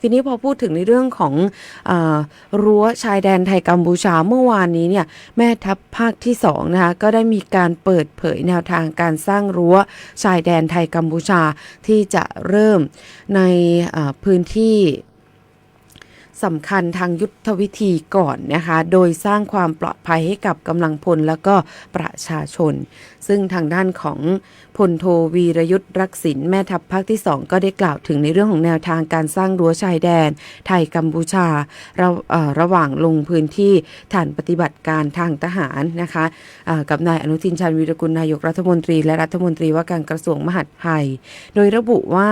ทีนี้พอพูดถึงในเรื่องของอรั้วชายแดนไทยกัมพูชาเมื่อวานนี้เนี่ยแม่ทัพภาคที่2นะคะก็ได้มีการเปิดเผยแนวทางการสร้างรั้วชายแดนไทยกัมพูชาที่จะเริ่มในพื้นที่ สำคัญทางยุทธวิธีก่อนนะคะ โดยสร้างความปลอดภัยให้กับกำลังพลแล้วก็ประชาชน ซึ่งทางด้านของพลโทวีรยุทธ์รักษินแม่ทัพภาคที่ 2 ก็ได้กล่าวถึงในเรื่องของแนวทางการสร้างรั้วชายแดน ไทยกัมพูชาระเอ่อระหว่างลงพื้นที่ฐานปฏิบัติการทางทหารนะคะอ่ากับนายอนุทินชาญวีรกุลนายกรัฐมนตรี และรัฐมนตรีว่าการกระทรวงมหาดไทย โดยระบุว่า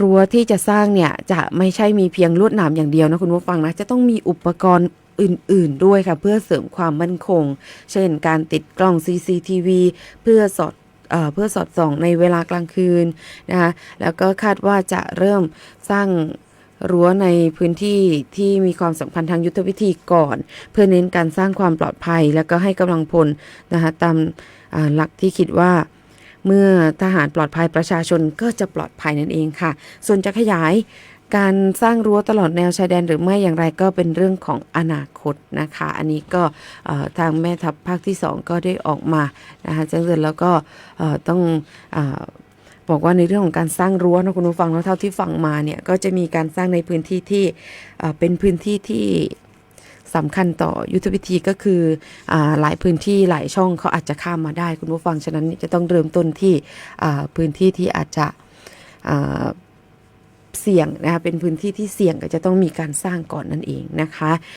รั้วที่จะสร้างเนี่ยจะไม่ใช่มีเพียงลวดหนามอย่างเดียวนะคุณผู้ฟังนะจะต้องมีอุปกรณ์อื่น ๆ ด้วยค่ะ เพื่อเสริมความมั่นคง เช่น การติดกล้อง CCTV เพื่อสอดเอ่อเพื่อสอดส่องในเวลากลางคืนนะคะแล้วก็คาดว่าจะเริ่มสร้างรั้วในพื้นที่ที่มีความสำคัญทางยุทธวิธีก่อน เพื่อเน้นการสร้างความปลอดภัย แล้วก็ให้กำลังพลนะคะตามหลักที่คิดว่า เมื่อทหารปลอดภัยประชาชนก็จะปลอดภัยนั่นเองค่ะ ส่วนจะขยายการสร้างรั้วตลอดแนวชายแดนหรือไม่อย่างไรก็เป็นเรื่องของอนาคตนะคะ อันนี้ก็ทางแม่ทัพภาคที่ 2 ก็ได้ออกมานะคะแจ้งเตือนแล้วก็ต้องอบอกว่าในเรื่องของการสร้างรั้วนะคุณผู้ฟังแล้วเท่าที่ฟังมาเนี่ยก็จะมีการสร้างในพื้นที่ที่เป็นพื้นที่ที่ สำคัญต่อยุทธวิธีก็คืออหลายพื้นที่หลายช่องเขาอาจจะข้ามมาได้คุณผู้ฟังฉะนั้นจะต้องเริ่มต้นที่พื้นที่ที่อาจจะเสี่ยงนะคะเป็นพื้นที่ที่เสี่ยงก็จะต้องมีการสร้างก่อนนั่นเองนะคะ